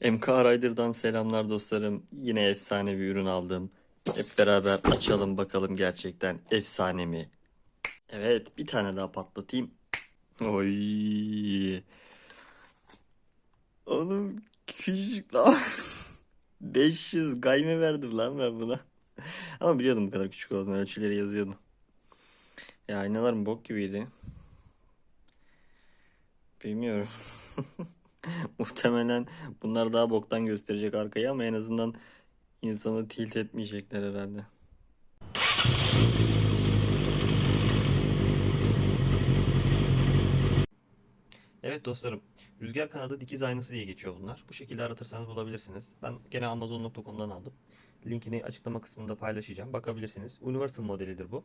MK Rider'dan selamlar dostlarım. Yine efsane bir ürün aldım. Hep beraber açalım bakalım gerçekten efsane mi? Evet bir tane daha patlatayım. Oy. Oğlum küçük lan. 500 gayme verdim lan ben buna. Ama biliyordum bu kadar küçük olduğunu ölçüleri yazıyordu. Ya aynalarım bok gibiydi. Bilmiyorum. Muhtemelen bunlar daha boktan gösterecek arkayı ama en azından insanı tilt etmeyecekler herhalde. Evet dostlarım, rüzgar kanadı dikiz aynası diye geçiyor bunlar. Bu şekilde aratırsanız bulabilirsiniz. Ben gene amazon.com'dan aldım. Linkini açıklama kısmında paylaşacağım. Bakabilirsiniz. Universal modelidir bu.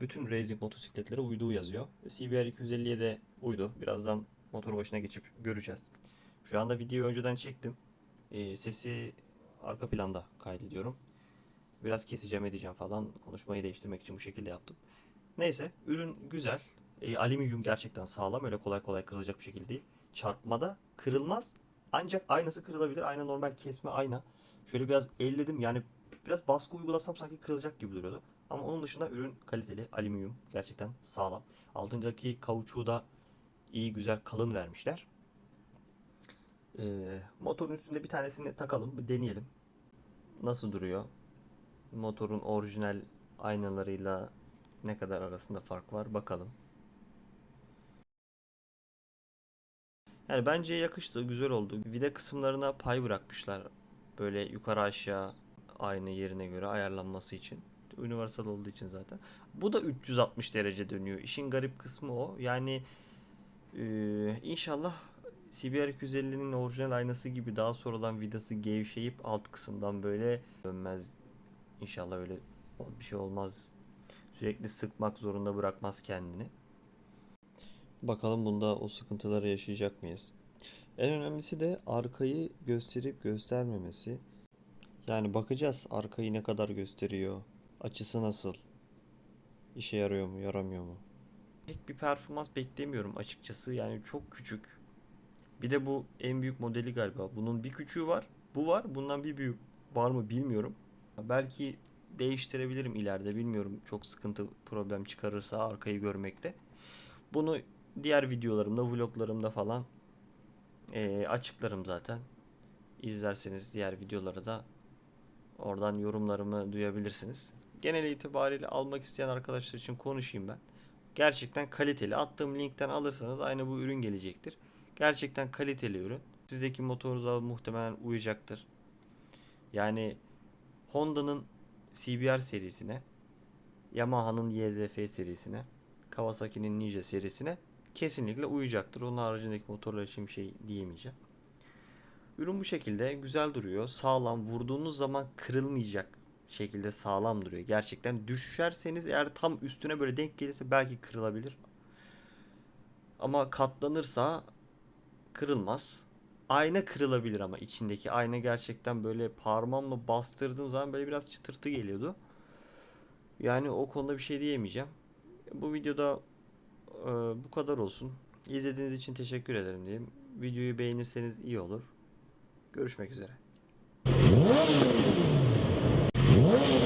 Bütün racing motosikletlere uyduğu yazıyor. CBR 250'ye de uydu. Birazdan motor başına geçip göreceğiz. Şu anda videoyu önceden çektim. Ee, sesi arka planda kaydediyorum. Biraz keseceğim edeceğim falan. Konuşmayı değiştirmek için bu şekilde yaptım. Neyse ürün güzel. E, alüminyum gerçekten sağlam. Öyle kolay kolay kırılacak bir şekilde değil. Çarpmada kırılmaz. Ancak aynası kırılabilir. Ayna normal kesme ayna. Şöyle biraz elledim. Yani biraz baskı uygulasam sanki kırılacak gibi duruyordu. Ama onun dışında ürün kaliteli. Alüminyum. Gerçekten sağlam. Altındaki kauçuğu da iyi güzel kalın vermişler. Ee, motorun üstünde bir tanesini takalım. Bir deneyelim. Nasıl duruyor? Motorun orijinal aynalarıyla ne kadar arasında fark var bakalım. Yani bence yakıştı, güzel oldu. Vida kısımlarına pay bırakmışlar. Böyle yukarı aşağı aynı yerine göre ayarlanması için. Universal olduğu için zaten. Bu da 360 derece dönüyor. İşin garip kısmı o. Yani ee, inşallah CBR 250'nin orijinal aynası gibi daha sonradan vidası gevşeyip alt kısımdan böyle dönmez. İnşallah öyle bir şey olmaz. Sürekli sıkmak zorunda bırakmaz kendini. Bakalım bunda o sıkıntıları yaşayacak mıyız? En önemlisi de arkayı gösterip göstermemesi. Yani bakacağız arkayı ne kadar gösteriyor, açısı nasıl, işe yarıyor mu, yaramıyor mu? Pek bir performans beklemiyorum açıkçası. Yani çok küçük. Bir de bu en büyük modeli galiba. Bunun bir küçüğü var. Bu var. Bundan bir büyük var mı bilmiyorum. Belki değiştirebilirim ileride bilmiyorum. Çok sıkıntı problem çıkarırsa arkayı görmekte. Bunu diğer videolarımda, vloglarımda falan eee, açıklarım zaten. İzlerseniz diğer videoları da oradan yorumlarımı duyabilirsiniz. Genel itibariyle almak isteyen arkadaşlar için konuşayım ben. Gerçekten kaliteli. Attığım linkten alırsanız aynı bu ürün gelecektir. Gerçekten kaliteli ürün. Sizdeki motorunuza muhtemelen uyacaktır. Yani Honda'nın CBR serisine, Yamaha'nın YZF serisine, Kawasaki'nin Ninja serisine kesinlikle uyacaktır. Onun haricindeki motorlar için bir şey diyemeyeceğim. Ürün bu şekilde güzel duruyor. Sağlam. Vurduğunuz zaman kırılmayacak şekilde sağlam duruyor. Gerçekten düşerseniz eğer tam üstüne böyle denk gelirse belki kırılabilir. Ama katlanırsa kırılmaz. Ayna kırılabilir ama içindeki ayna gerçekten böyle parmağımla bastırdığım zaman böyle biraz çıtırtı geliyordu. Yani o konuda bir şey diyemeyeceğim. Bu videoda e, bu kadar olsun. İzlediğiniz için teşekkür ederim diyeyim. Videoyu beğenirseniz iyi olur. Görüşmek üzere. Oh.